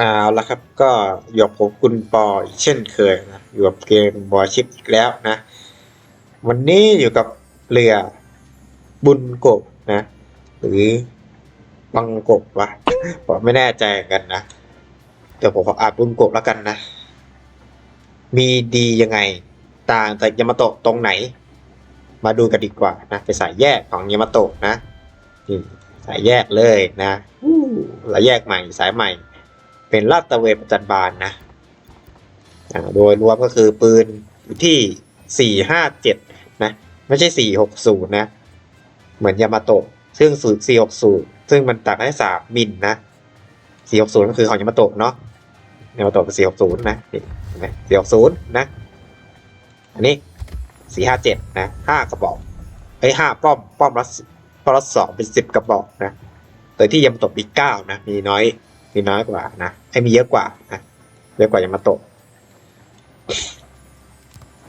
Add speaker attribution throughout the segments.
Speaker 1: เอาละครับก็อยู่กับผมคุณปออีกเช่นเคยนะอยู่กับเกมบอยชิปอีกแล้วนะ วันนี้อยู่กับเรือบุญกบนะ หรือบังกบวะผมไม่แน่ใจกันนะเดี๋ยวผมขออ่านบุญกบแล้วกันนะ มีดียังไงต่างจากยามาโตะตรงไหน มาดูกันดีกว่านะไปนสายแยกของยามาโตะนะนี่สายแยกเลยนะอู้สายแยกใหม่สายใหม่ เป็นลาดตระเวนประจันบานนะโดยรวมก็คือปืนที่ 457 นะ ไม่ใช่ 460 นะ เหมือนยามาโตะซึ่งสูตร460 ซึ่งมันตัดให้3 มิลนะ 460 ก็คือของยามาโตะเนาะยามาโตะเป็น460 นะนี่เห็นไหม460 นะ อันนี้ 457 นะ 5 กระบอกไอ้5ป้อม ป้อมละป้อมละ2เป็น 10 กระบอกนะ โดยที่ยามาโตะมี 9 นะ มีน้อย มีน้อยกว่านะไอ้มีเยอะกว่านะเยอะกว่ายามาโตะ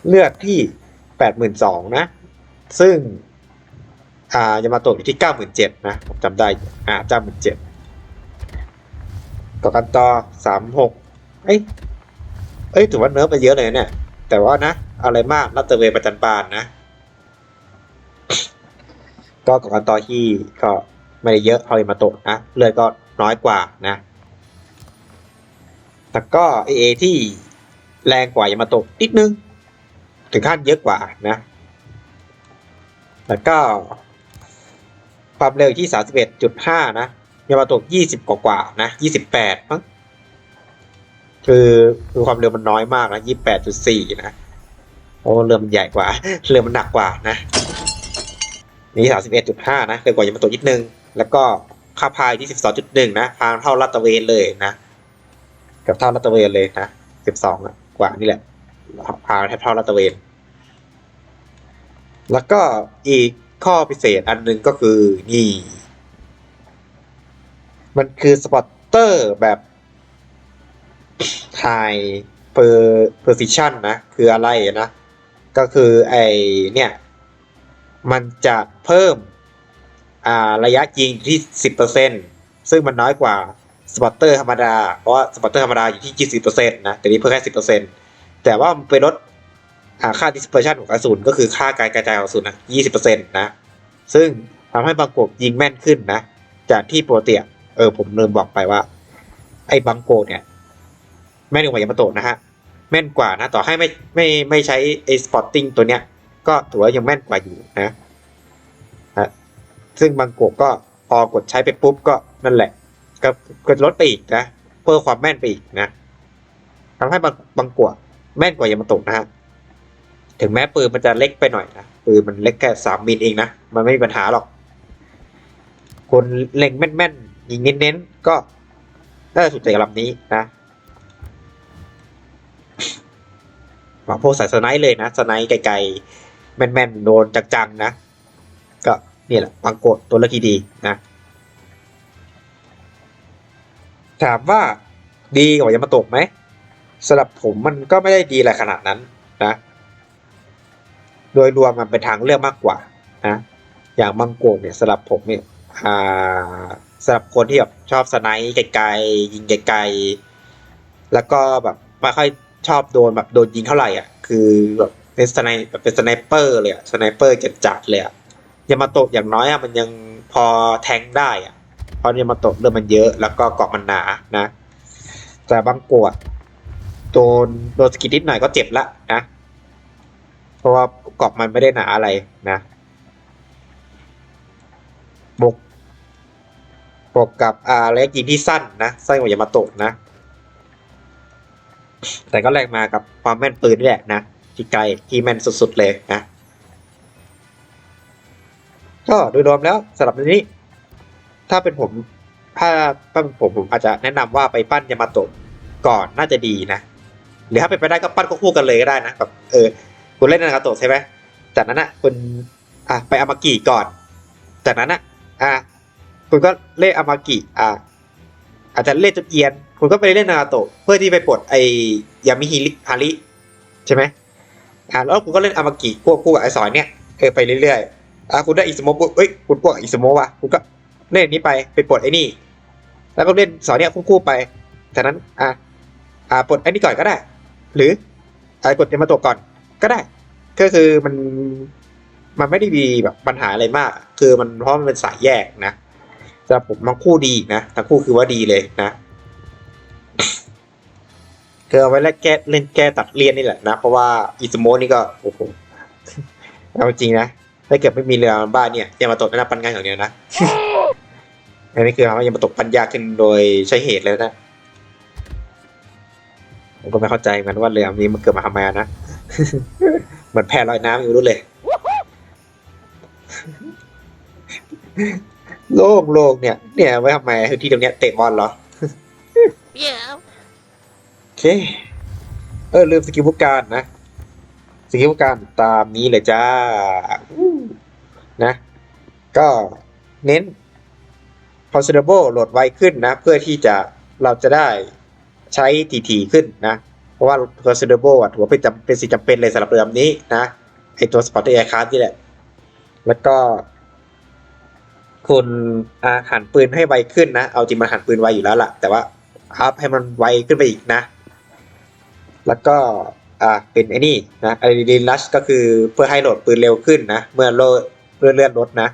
Speaker 1: เลือดที่แปดหมื่นสองนะ ซึ่งอ่ายามาโตะอยู่ที่เก้าหมื่นเจ็ดนะผมจำได้อ่าเก้าหมื่นเจ็ดต่อกันต่อสามหกเอ้ยเอ้ยถือว่าเนิร์ฟไปเยอะเลยเนี่ย แต่ว่านะ อะไรมากรัตเตอร์เวย์ประจันบานนะ ก็ก่อกันต่อที่ก็ไม่ได้เยอะเท่ายามาโตะนะเลือดก็น้อยกว่านะ แต่ก็เอเอที่แรงกว่ายามาโตะนิดนึง ถึงขั้นเยอะกว่านะ แล้วก็ ความเร็วที่ 31.5 นะยามาโตะ20 กว่ากว่าๆนะ 28มั้งคือคือความเร็วมันน้อยมากนะ 28.4 นะ โอ้เรือมันใหญ่กว่า เรือมันหนักกว่านะ นี่ 31.5 นะเร็วกว่ายามาโตะนิดนึง แล้วก็ค่าพายที่ 12.1 นะพางเท่าลาดตะเวนเลยนะ กับเท่าลาดตเวนเลยนะ12อะกว่านี่แหละพาแทบเท่าลาดตเวน แล้วก็อีกข้อพิเศษอันหนึงก็คือนี่ มันคือสปอตเตอร์แบบ high per precision นะ คืออะไรนะ ก็คือไอเนี่ย มันจะเพิ่มอ่าระยะยิงที่ 10%ซึ่งมันน้อยกว่า สปอตเตอร์ธรรมดา เพราะว่าสปอตเตอร์ธรรมดาอยู่ที่ 20%นะ แต่นี้เพิ่มแค่10%แต่ว่ามันไปลดค่า dispersion ของกระสุนก็คือค่าการกระจายของกระสุนนะ20%นะ ซึ่งทำให้บางกบยิงแม่นขึ้นนะ จากที่โปกติอะเออผมลืมบอกไปว่า ไอ้บังโกเนี่ยแม่นกว่ายามาโตะนะฮะ แม่นกว่านะ ต่อให้ไม่ไม่ไม่ใช้ไอ้สปอตติ้งตัวเนี้ย ก็ถือว่ายังแม่นกว่าอยู่นะฮะซึ่งบางโกก็พอกดใช้ไปปุ๊บก็นั่นแหละ ก็ก็ลดไปอีกนะเพิ่มความแม่นไปอีกนะทำให้บางบางกวแม่นกว่ายามาโตะนะฮะถึงแม้ปืนมันจะเล็กไปหน่อยนะปืนมันเล็กแค่สามมิลเองนะมันไม่มีปัญหาหรอก คนเล็งแม่นๆยิงเน้นๆก็น่าจะสุดใจกับลำนี้นะหวังพวกสายสไนป์เลยนะสไนป์ไกลๆแม่นๆโดนจังๆนะ ก็นี่แหละบังโกดตัวเลือกที่ดีนะ ถามว่าดีกว่ายามาโตะไหมสำหรับผมมันก็ไม่ได้ดีอะไรขนาดนั้นนะ โดยรวมมันเป็นทางเลือกมากกว่านะอย่างมังโกรเนี่ยสำหรับผมเนี่ยอ่าสำหรับคนที่แบบชอบสไนป์ไกลๆยิงไกลๆแล้วก็แบบไม่ค่อยชอบโดนแบบโดนยิงเท่าไหร่อะ คือแบบเป็นสไนแบบเป็นสไนเปอร์เลยอะสไนเปอร์จัดๆเลยอะยามาโตะอย่างน้อยอะมันยังพอแทงได้อะ เพราะยมาตะเรื่องมันเยอะแล้วก็เกาะมันหนานะ แต่บางโกรโดนโดนสกิดนิดหน่อยก็เจ็บละนะ เพราะว่ากรอบมันไม่ได้หนาอะไรนะบกบวกกับอ่าระยะยิงที่สั้นนะสั้นกว่ายามาโตะนะ แต่ก็แลกมากับความแม่นปืนนี่แหละนะที่ไกลที่แม่นสุดๆเลยนะก็โดยรวมแล้วสำหรับนี้ ถ้าเป็นผม ถ้าถ้าเป็นผมผมอาจจะแนะนำว่าไปปั้นยามาโตะก่อนน่าจะดีนะหรือถ้าเป็นไปได้ก็ปั้นก็คู่กันเลยก็ได้นะแบบเออคุณเล่นนากาโตะใช่ไหมจากนั้นอะคุณอะไปอามากิก่อน จากนั้นอะอะคุณก็เล่นอามากิอะอาจจะเล่นจนเอียน คุณก็ไปเล่นนากาโตะเพื่อที่ไปปลดไอยามิฮิริฮาริใช่ไหมอะแล้วคุณก็เล่นอามากิควบคู่กับไอสอยเนี่ยเออไปเรื่อยๆอะคุณได้อิสโมะปุ๊บเอ้ยคุณพวกอิสโมะว่ะคุณก็ เล่นนี้ไปไปปลดไอ้นี่ แล้วก็เล่นสอเนี่ยคู่ๆไปฉะนั้นอะอ่าปลดไอ้นี่ก่อนก็ได้ หรืออ่ากดยามาโตะก่อนก็ได้ ก็คือมันมันไม่ได้มีแบบปัญหาอะไรมาก คือมันเพราะมันเป็นสายแยกนะสำหรับผมทั้งคู่ดีนะทั้งคู่คือว่าดีเลยนะคือเอาไว้แลกแก้เล่นแก้ตัดเลียนนี่แหละนะ เพราะว่าอิสโมนี่ก็โอ้โหเอาจริงนะถ้าเกิดไม่มีเรือบ้านเนี่ยยามาโตะน่าปันง่ายอย่างเดียวนะ อันนี้คือทำให้ยามาตะปัญญากขึ้นโดยใช้เหตุเลยนะผมก็ไม่เข้าใจเหมือนกันว่าเรือลำนี้มันเกิดมาทำไมนะ เหมือนแพลอยน้ำอยู่รู้เลย โล่งโล่งเนี่ย เนี่ยไว้ทำไมที่ตรงเนี้ยเตะบอลเหรอโอเค เออลืมสกิลผู้การนะสกิลผู้การตามนี้เลยจ้านะ ก็เน้น considerable โหลดไวขึ้นนะ เพื่อที่จะเราจะได้ใช้ถี่ๆขึ้นนะ เพราะว่า considerable อะถือว่าเป็นจำเป็นสิ่งจำเป็นเลยสำหรับเรือลำนี้นะไอตัว sport aircraft นี่แหละ แล้วก็ คุณอาหันปืนให้ไวขึ้นนะ เอาจริงมันหันปืนไวอยู่แล้วล่ะ แต่ว่าอัพให้มันไวขึ้นไปอีกนะ แล้วก็อ่าเป็นไอ้นี่นะไอรีลัชก็คือเพื่อให้โหลดปืนเร็วขึ้นนะ เมื่อโลดเลื่อนเลื่อนรถนะ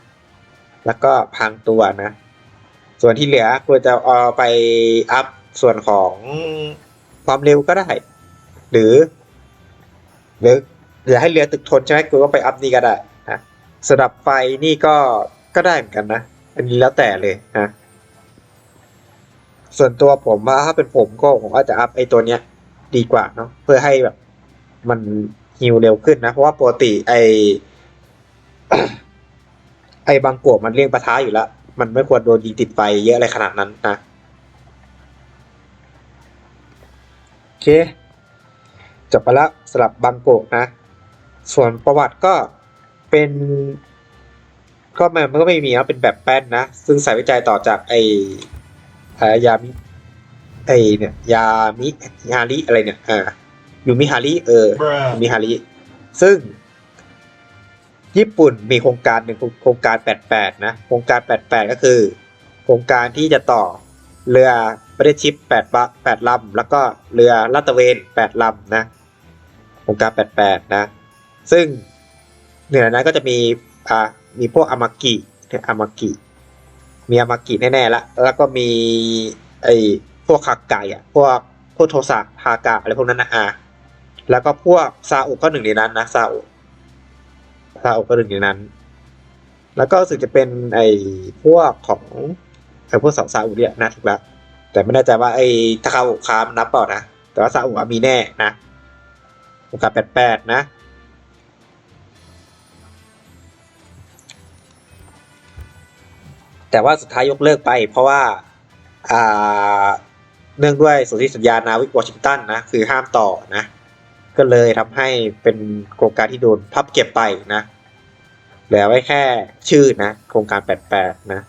Speaker 1: แล้วก็พังตัวนะ ส่วนที่เหลือควรจะเอาไปอัพส่วนของความเร็วก็ได้ หรือ หรืออยากให้เรือตึกทนใช่ไหมกูก็ไปอัพนี่ก็ได้นะสำหรับไฟนี่ก็ก็ได้เหมือนกันนะ อันนี้แล้วแต่เลยนะส่วนตัวผมว่าถ้าเป็นผมก็ผมอาจจะอัพไอตัวเนี้ย ดีกว่าเนาะเพื่อให้แบบ มันฮิวเร็วขึ้นนะ เพราะว่าปกติไอไอบางโกมันเลี่ยงปะท้าอยู่แล้ว มันไม่ควรโดนยิงติดไฟเยอะอะไรขนาดนั้นนะโอเคจบไปแล้วสำหรับบางโกะนะ ส่วนประวัติก็เป็นก็มันมันก็ไม่มีนะเป็นแบบแป้นนะ ซึ่งใส่วิจัยต่อจากไออายามิไอเนี่ยยามิฮาริอะไรเนี่ยอ่ายูมิฮาริเออ
Speaker 2: Bruh.
Speaker 1: มิฮาริซึ่ง ญี่ปุ่นมีโครงการหนึ่งโครงการ 88 นะ โครงการ 88 ก็คือ โครงการที่จะต่อเรือประเทศชิป8บะ8ลำแล้วก็เรือลาดตระเวน8ลำนะ โครงการ 88 นะ ซึ่งเหนือนั้นก็จะมีอ่ามีพวกอามากิเนี่ยอามากิมีอามากิแน่ๆละแล้วก็มีไอ้พวกคาไก่อะพวกพวกโทสะฮากะอะไรพวกนั้นนะอ่าแล้วก็พวกซาอุก็หนึ่งในนั้นนะซาอุ ซาอุก็หนึ่งในนั้น แล้วก็รู้สึกจะเป็นไอ้พวกของไอ้พวกสองซาอุเนี่ยนะถูกแล้วแต่ไม่แน่ใจว่าไอ้ทาคาอุคามนับเปล่านะ แต่ว่าซาอุมีแน่นะโอกาสแปดแปดนะแต่ว่าสุดท้ายยกเลิกไป เพราะว่าอ่าเนื่องด้วยสนธิสัญญานาวิกวอชิงตันนะ คือห้ามต่อนะ ก็เลยทำให้เป็นโครงการที่โดนพับเก็บไปนะ เหลือไว้แค่ชื่อนะ โครงการ 88 นะ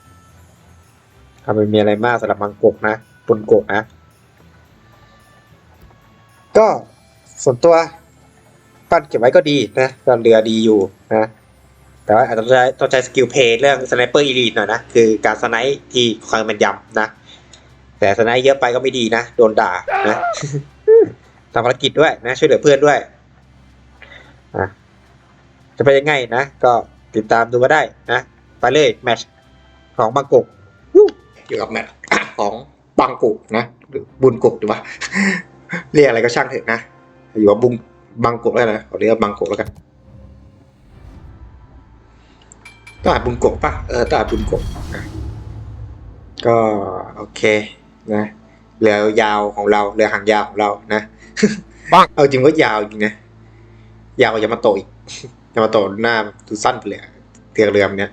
Speaker 1: ทำไมมีอะไรมากสำหรับบางกกนะบนกกนะ ก็ส่วนตัวปั้นเก็บไว้ก็ดีนะก็เรือดีอยู่นะ แต่ว่าอาจจะต้องใช้สกิลเพย์เรื่องสไนเปอร์อีลีทหน่อยนะ คือการสไนที่คอยมันยำนะ แต่สไนป์เยอะไปก็ไม่ดีนะ โดนด่านะ ทำภารกิจด้วยนะช่วยเหลือเพื่อนด้วยอะจะเป็นยังไงนะ ก็ติดตามดูมาได้นะไปเลยแมชของบางกุกอยู่กับแมชของบางกุกนะหรือบุญกุกดีวะเรียกอะไรก็ช่างเถอะนะ อยู่กับบุงบางกุกแล้วนะขอเรียกบางกุกแล้วกันต้องอ่านบุญกกปะเออต้องอ่านบุญกกนะก็โอเคนะเรือยาวของเราเรือหางยาวของเรานะ
Speaker 3: บ้าง
Speaker 1: เอาจริงว่ายาวจริงนะยาวอย่ามาโตอีกอย่ามาโตหน้าดูสั้นไปเลยเตียงเรือมเนี้ย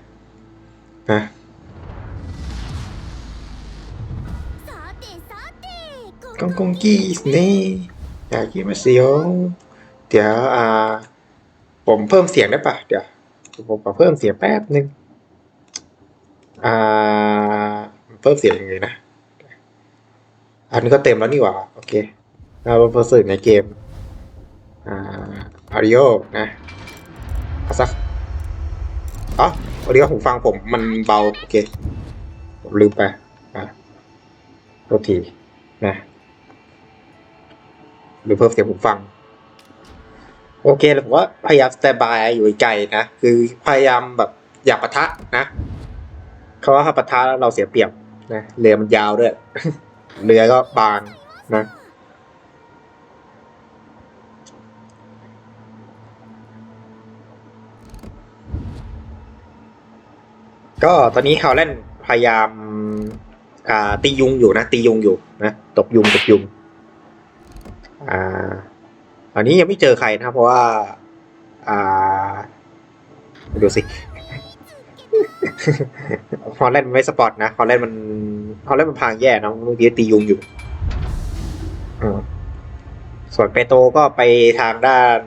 Speaker 1: นะกงกงกี้นี่อยากกินมาเสียวเดี๋ยวอ่า ผมเพิ่มเสียงได้ปะเดี๋ยวผมขอเพิ่มเสียงแป๊บนึงอ่าเพิ่มเสียงยังไงนะ อันนี้ก็เต็มแล้วนี่หว่า โอเค เราเพิ่มเสียงในเกม อ่าอาริโอนะเอาสักอ๋ออาริโอหูฟังผมมันเบา โอเค ผมลืมไป อะโทษทีนะหรือเพิ่มเสียงหูฟัง โอเคผมว่าพยายามสแตบายอยู่ไกลนะ คือพยายามแบบอยาปะทะนะเขาว่าถ้าปะทะแล้วเราเสียเปรียบนะเรือมันยาวด้วย เรือก็บางนะ ก็ตอนนี้คาวเล่นพยายามอ่าตียุงอยู่นะตียุงอยู่นะตบยุงตบยุงอ่าอันนี้ยังไม่เจอใครนะเพราะว่าอ่าดูสิฮอลแลนด์มันไม่สปอร์ตนะฮอลแลนด์มันฮอลแลนด์มันพางแย่นะเมื่อกี้ตียุงอยู่อส่วนเปโตก็ไปทางด้าน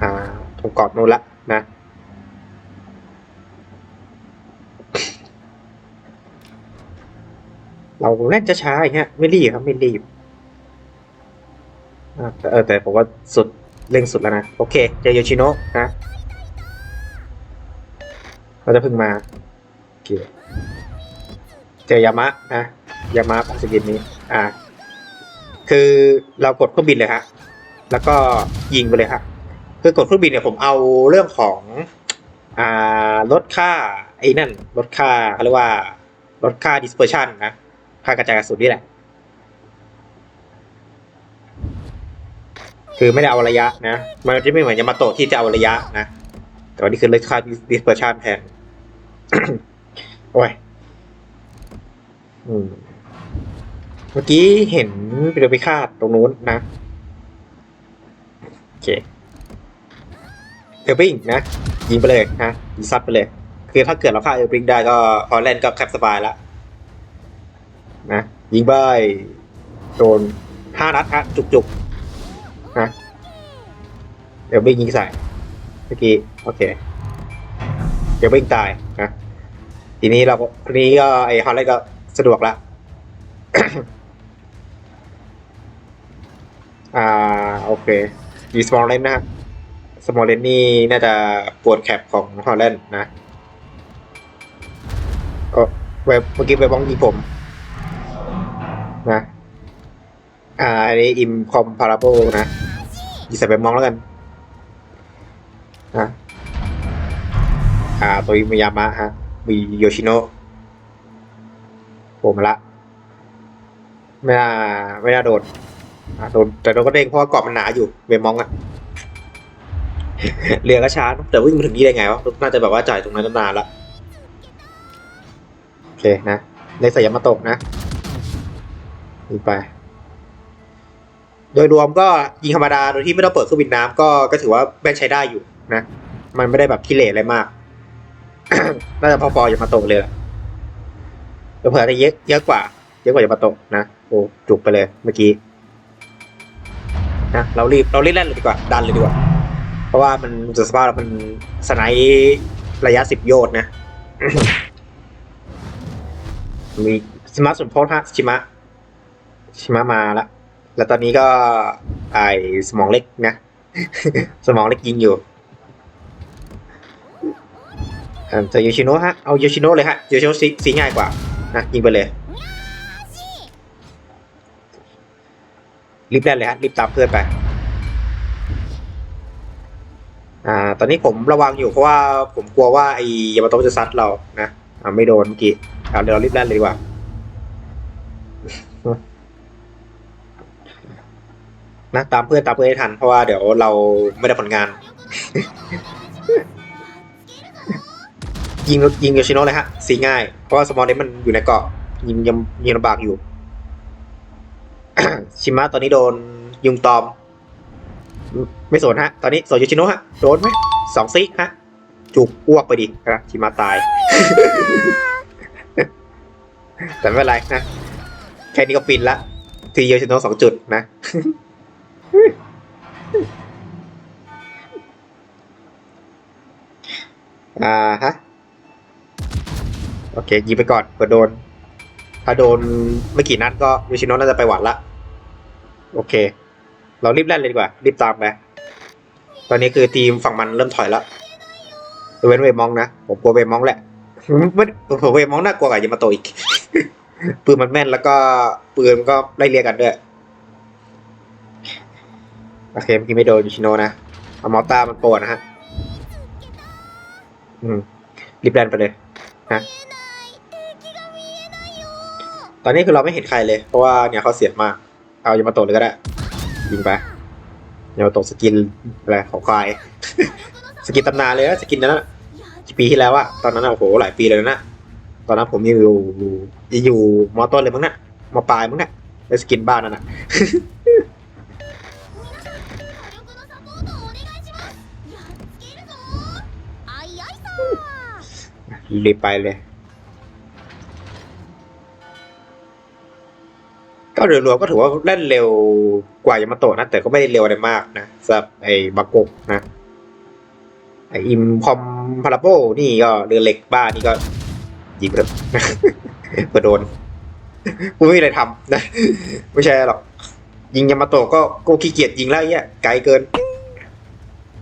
Speaker 1: อ่าตรงเกาะนู้นละนะ เราเล่นจะช้าอย่างเงี้ยไม่รีบครับไม่รีบอ่าแต่เออแต่ผมว่าสุดเร่งสุดแล้วนะ โอเคเจอโยชิโนะนะเราจะพิ่งมาโอเคเจอยามะนะยามะของสกินนี้อ่าคือเรากดเครื่องบินเลยฮะแล้วก็ยิงไปเลยฮะคือกดเครื่องบินเนี่ยผมเอาเรื่องของอ่าลดค่าไอ้นั่นลดค่าเขาเรียกว่าลดค่า dispersion นะ ค่ากระจายกระสุนนี่แหละ คือไม่ได้เอาระยะนะ มันจะไม่เหมือนยามาโตะที่จะเอาระยะนะ แต่วันนี้คือเลดค่า dispersion แทน โอ้ยเมื่อกี้เห็นเรือพิฆาตตรงนู้นนะ โอเคเออร์บิงนะยิงไปเลยนะยิงซัดไปเลย คือถ้าเกิดเราฆ่าเออร์บิงได้ก็พอเล่นก็แคปสบายแล้ว นะยิงไปโดนห้านัดฮะจุกจุกๆนะเดี๋ยวบิงยิงใส่เมื่อกี้โอเค เดี๋ยวบิงตายนะทีนี้เราก็ทีนี้ก็ไอฮอลเลนก็สะดวกละอ่าโอเคมีสมอลเลนนะฮะสมอลเลนนี่น่าจะปวดแคปของฮอลแลนด์นะเออเว็บเมื่อกี้ไปบ้องยิงผม นะ อ่า อันนี้อิมคอมพาราโบนะยิงใส่ไปมองแล้วกันนะอ่าตัวอิมยามะฮะมีโยชิโนะผมละ ไม่น่าไม่น่าโดนอ่าโดนแต่โดนก็เด้งเพราะว่าเกาะมันหนาอยู่เวมองอะเรือก็ช้าเนอะแต่วิ่งมาถึงนี่ได้ไงวะน่าจะแบบว่าจ่ายตรงนั้นนานละโอเคนะในสยามมาตกนะ ยิงไป โดยรวมก็ยิงธรรมดาโดยที่ไม่ต้องเปิดเครื่องบินน้ำก็ก็ถือว่าแม่งใช้ได้อยู่นะ มันไม่ได้แบบขี้เหร่อะไรมาก น่าจะพอๆอย่ามาตกเลยแหละเผื่อจะเยอะเยอะกว่า เยอะกว่าอย่ามาตกนะโอ้จุกไปเลยเมื่อกี้นะเรารีบเรารีบเล่นเลยดีกว่าดันเลยดีกว่า เพราะว่ามันจะสภาพมันสไนระยะสิบโยชน์นะมีชิมะสุนโพธฮะชิมะ ชิมะมาละ แล้วตอนนี้ก็ไอสมองเล็กนะ สมองเล็กยิงอยู่เอิ่มจะโยชิโนะฮะ เอาโยชิโนะเลยฮะโยชิโนะสีสีง่ายกว่านะยิงไปเลยรีบแล่นเลยฮะรีบตามเพื่อนไป อ่า ตอนนี้ผมระวังอยู่เพราะว่าผมกลัวว่าไอ้ยามาโตจะซัดเรานะอ่าไม่โดนเมื่อกี้เอาเดี๋ยวเรารีบแล่นเลยดีกว่า นะตามเพื่อนตามเพื่อนให้ทันเพราะว่าเดี๋ยวเราไม่ได้ผลงาน ยิงยิงโยชิโนะเลยฮะสีง่าย เพราะว่าสมอลเนี้มันอยู่ในเกาะยิงยังยิงลำบากอยู่ ชิมะตอนนี้โดนยุงตอม ไม่สนฮะ ตอนนี้สนโยชิโนะฮะโดนไหมสองซิฮะจุกอ้วกไปดินะชิมะตาย แต่ไม่เป็นไรนะแค่นี้ก็ฟินละทีโยชิโนะสองจุดนะ อ่าฮะ โอเคยิงไปก่อนเผื่อโดน ถ้าโดนไม่กี่นัดก็ยูชิโนะน่าจะไปหวัดละ โอเค เรารีบเล่นเลยดีกว่า รีบตามไป ตอนนี้คือทีมฝั่งมันเริ่มถอยแล้วเว้นเวมองนะ ผมกลัวเวมองแหละไม่ผมเวมองน่ากลัวกว่ายามาโตอีก ปืนมันแม่นแล้วก็ปืนมันก็ไล่เรียกกันด้วย โอเคเมื่อกี้ไม่โดนยูชิโนะนะ เอามอต้ามันปวดนะฮะ อืมรีบแลนไปเลย
Speaker 3: ฮะ
Speaker 1: ตอนนี้คือเราไม่เห็นใครเลย เพราะว่าเนี่ยเขาเสียบมาก เอายามาตกเลยก็ได้ ยิงไปยามาตกสกินอะไรของควาย สกินตำนานเลยนะสกินนั้นนะปีที่แล้วอะตอนนั้นโอ้โหหลายปีเลยนะ ตอนนั้นผมอยู่อยู่มอต้นเลยมั้งนะมอปลายมั้งนะไอสกินบ้านนั่นนะ รีบไปเลย ก็โดยรวมก็ถือว่าเล่นเร็วกว่ายามาโตะนะ แต่ก็ไม่ได้เร็วอะไรมากนะสำหรับไอ้บากกนะ ไอ้อิมคอมพาราโบนี่ก็เรือเหล็กบ้านี่ก็ ยิงเถอะเพื่อโดนกูไม่มีอะไรทำนะ ไม่ใช่หรอก ยิงยามาโตะก็กูขี้เกียจยิงแล้วไอ้เหี้ยไกลเกิน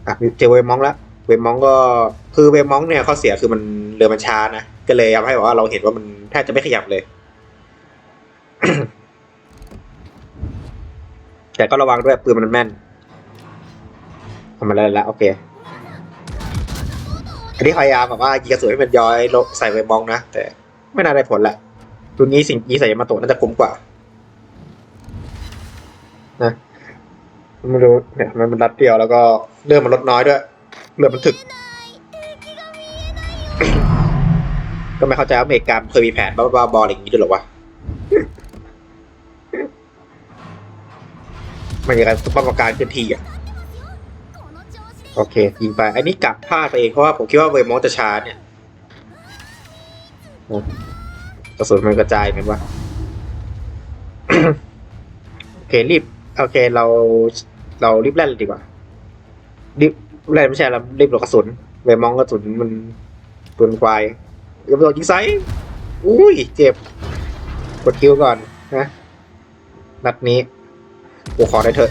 Speaker 1: อะเจอเวมองแล้ว เวมองก็คือเวมองเนี่ยข้อเสียคือมันเรือมันช้านะ ก็เลยทำให้แบบว่าเราเห็นว่ามันแทบจะไม่ขยับเลย แต่ก็ระวังด้วยปืนมันแม่นทำมาแล้วแล้วโอเค อันนี้พยายามแบบว่ายิงกระสุนให้มันย้อยลงใส่เวมองนะ แต่ไม่น่าได้ผลแหละรุ่นนี้สิ่งยิงใส่มาโตน่าจะคุ้มกว่า นะม่รู้เนี่ยมันรัดเดียวแล้วก็เลือดมันลดน้อยด้วย เลือดมันถึก ก็ไม่เข้าใจว่าอเมริกาเคยมีแผนบ้าๆบออะไรอย่างนี้ด้วยหรอวะมันอย่างไรป้องการพื้นที่อะโอเคยิงไปอันนี้กลับพลาดไปเองเพราะว่าผมคิดว่าเวมองจะช้าเนี่ยกระสุนมันกระจายไหมวะโอเครีบโอเคเราเรารีบแล่นเลยดีกว่ารีบ แล่นไม่ใช่เรารีบหลบกระสุนเวมองกระสุนมันปืนควายเดี๋ยวโดนยิงไซส์อุ้ย เจ็บ กดคิวก่อนนะนัดนี้กูขอได้เถอะ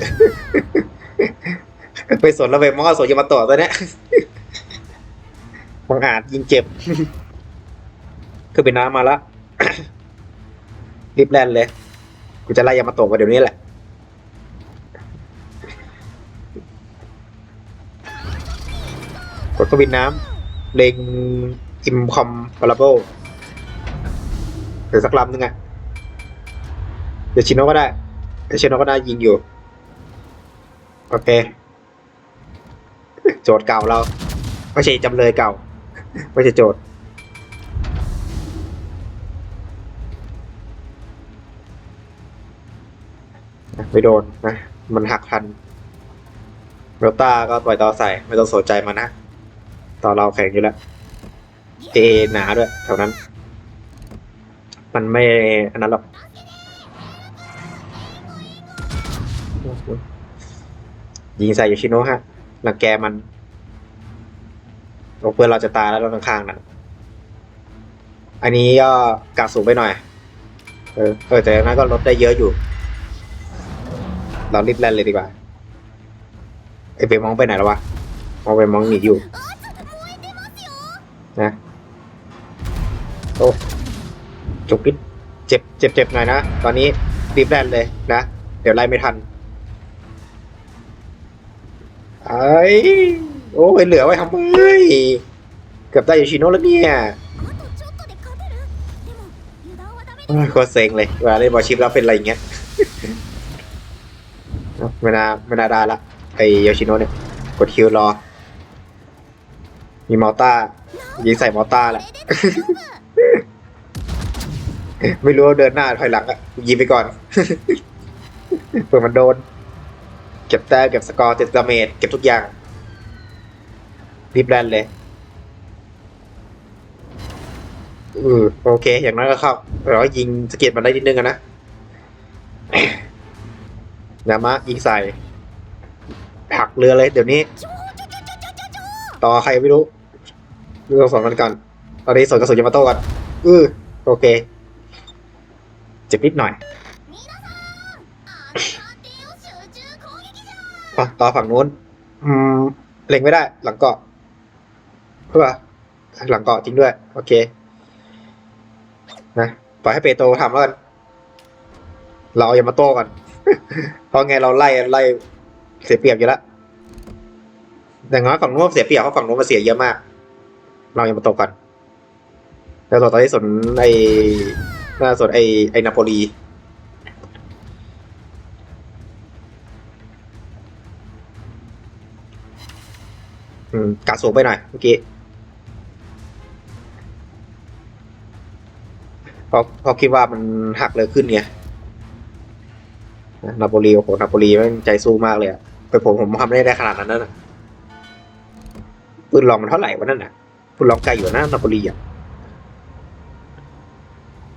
Speaker 1: ไปสนแล้วเวมองกับสวนยามาโตะตัวเนี้ยบังอาจยิงเจ็บคือเป็นน้ำมาละรีบแล่นเลย กูจะไล่ยามาโตะมาเดี๋ยวนี้แหละ กดเครื่องบินน้ำเล็งอิมคอมพาราโบหรือสักลำหนึ่งอะเดี๋ยวชิโนก็ได้เดี๋ยวชิโนก็ได้ยิงอยู่ โอเค โจทย์เก่าเรา ไม่ใช่จำเลยเก่า ไม่ใช่โจทย์ไม่โดนนะ มันหักทันเบลต้าก็ปล่อยต่อใส่ ไม่ต้องสนใจมันนะ ต่อเราแข็งอยู่แล้วเอหนาด้วยแถวนั้น มันไม่อันนั้นหรอกยิงใส่ยูชิโนะฮะรังแกมันโอเพื่อนเราจะตายแล้วเราข้างๆนั่นอันนี้ก็กาสูงไปหน่อย เออเออแต่อย่างนั้นก็ลดได้เยอะอยู่ เรารีบแล่นเลยดีกว่าไอเปมองไปไหนแล้ววะมองไปมองหนีอยู่ นะโอ้จุกปิดเจ็บเจ็บเจ็บหน่อยนะ ตอนนี้รีบแลนเลยนะ เดี๋ยวไล่ไม่ทันไอ้โอ้ยเหลือไว้ทำไมเกือบได้ยูชิโนะแล้วเนี่ยโคตรเซ็งเลยเวลาเล่นบอลชิปแล้วเป็นอะไรเงี้ยไม่น่าไม่น่าได้ละไอโยชิโนะเนี่ย กดคิวรอ มีมอต้ายิงใส่มอต้าแหละ ไม่รู้ว่าเดินหน้าถอยหลังอะยิงไปก่อน เผื่อมันโดน เก็บแต้มเก็บสกอร์เจ็ดดาเมจเก็บทุกอย่างรีบแลนเลยอือโอเค อย่างนั้นก็เข้าเรายิงสเก็ตมันได้นิดนึงอะนะยามะยิงใส่หักเรือเลยเดี๋ยวนี้ ต่อใครไม่รู้ดูสวนมันก่อนตอนนี้สวนกระสุนยามาโต้ก่อนอือโอเคเจ็บนิดหน่อยต่อฝั่งนู้น อืมเล็งไม่ได้ หลังเกาะเพื่อหลังเกาะจริงด้วย โอเค นะปล่อยให้เปโตทำแล้วกันเราเอายามาโต้ก่อนเพราะไงเราไล่ไล่เสียเปรียบอยู่แล้ว แต่ง้อยฝั่งนู้นเสียเปรียบเพราะฝั่งนู้นมันเสียเยอะมาก เรายังมาตกก่อนแล้วตอนที่สนไอน่าสนไอไอนาโปลีอืมกาสูงไปหน่อยเมื่อกี้เพราะเพราะคิดว่ามันหักเลยขึ้นไงนาโปลีโอ้โหนาโปลีแมันใจสู้มากเลยอะแต่ผมผมทำไม่ได้ขนาดนั้นนะ ปืนลองมันเท่าไหร่วะนั่นน่ะปืนลองไกลอยู่นะนาโปลีอะ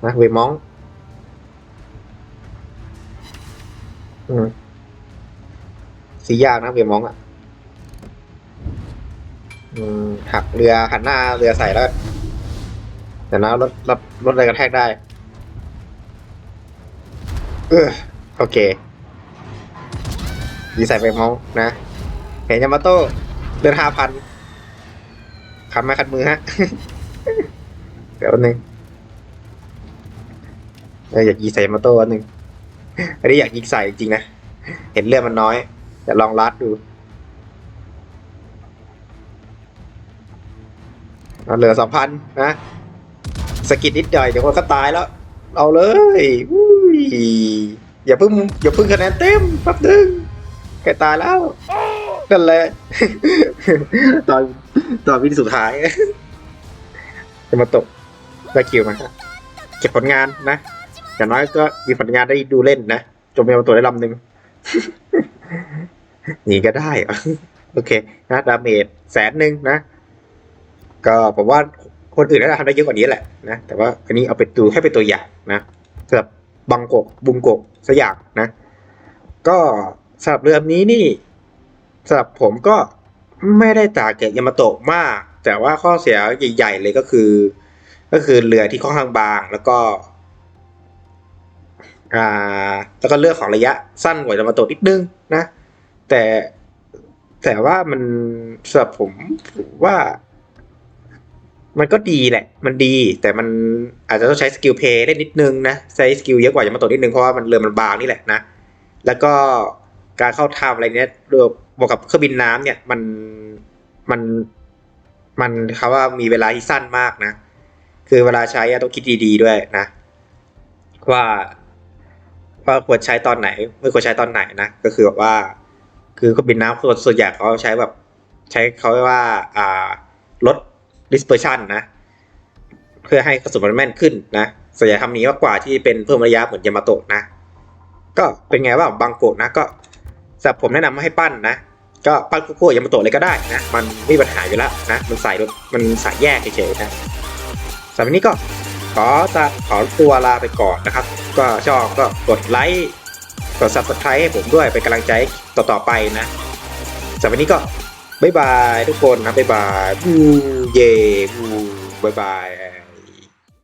Speaker 1: นะเวมองอืมสียากนะเวมองอะอืมหักเรือหันหน้าเรือใส่แล้วแต่นะรถรถรถอะไรกระแทกได้ เออโอเคดีใส่ไปมองนะ เห็นยามาโต้เดือนห้าพัน คันไม้คันมือฮะ เดี๋ยวนึงเอออยากยิงใส่มาโต้อันหนึ่งอันนี้อยากยิงใส่จริงนะ เห็นเลือดมันน้อย แต่ลองลัดดูเหลือสองพันนะสกิดนิดหน่อยเดี๋ยวคนก็ตายแล้ว เอาเลยอยอย่าเพิ่งอย่าเพิ่งคะแนนเต็มแป๊บนึงแกตายแล้วนั่นแหละตอน ตอนวินสุดท้าย จะมาตกได้คิวมาเก็บผลงานนะอย่างน้อยก็มีผลงานได้ดูเล่นนะจนเป็นตัวได้ลำหนึ่งหนีก็ได้ โอเค นะดาเมจแสนหนึ่งนะ ก็ผมว่าคนอื่นน่าจะทำได้เยอะกว่านี้แหละนะแต่ว่าอันนี้เอาไปดูให้เป็นตัวอย่างนะสำหรับบังโกะบุงโกะสักอย่างนะ ก็สำหรับเรือลำนี้นี่สำหรับผมก็ ไม่ได้ต่างจากยามาโตะมาก แต่ว่าข้อเสียใหญ่ๆเลยก็คือ ก็คือเรือที่ค่อนข้างบางแล้วก็อ่าแล้วก็เลือกของระยะสั้นกว่ายามาโตะนิดนึงนะ แต่แต่ว่ามันสำหรับผมว่า มันก็ดีแหละ มันดี แต่มันอาจจะต้องใช้สกิลเพย์ได้นิดนึงนะใช้สกิลเยอะกว่ายามาโตะนิดนึงเพราะว่ามันเรือมันบางนี่แหละนะแล้วก็การเข้าทำอะไรเนี้ยรวม บวกกับเครื่องบินน้ำเนี่ยมันมันมันเขาว่ามีเวลาที่สั้นมากนะ คือเวลาใช้ต้องคิดดีๆด้วยนะ ว่าว่าควรใช้ตอนไหน ไม่ควรใช้ตอนไหนนะก็คือแบบว่า คือเครื่องบินน้ำส่วนส่วนใหญ่เขาใช้แบบ ใช้เขาเรียกว่าอ่าลด dispersion นะ เพื่อให้กระสุนมันแม่นขึ้นนะส่วนใหญ่ทำนี้มากกว่าที่เป็นเพิ่มระยะเหมือนยามาโตะนะ ก็เป็นไงว่าบางโกะนะก็ สับผมแนะนำให้ปั้นนะ ก็ปั้นคู่ๆยามาโตะเลยก็ได้นะ มันไม่มีปัญหาอยู่แล้วนะ มันใส่มันใส่แยกเฉยๆนะสำหรับนี้ก็ขอจะขอตัวลาไปก่อนนะครับ ก็ชอบก็กดไลค์กด subscribe ให้ผมด้วยเป็นกำลังใจต่อๆไปนะสำหรับนนี้ก็บ๊ายบายทุกคนนะบ๊ายบายบูเย่บูบ๊ายบาย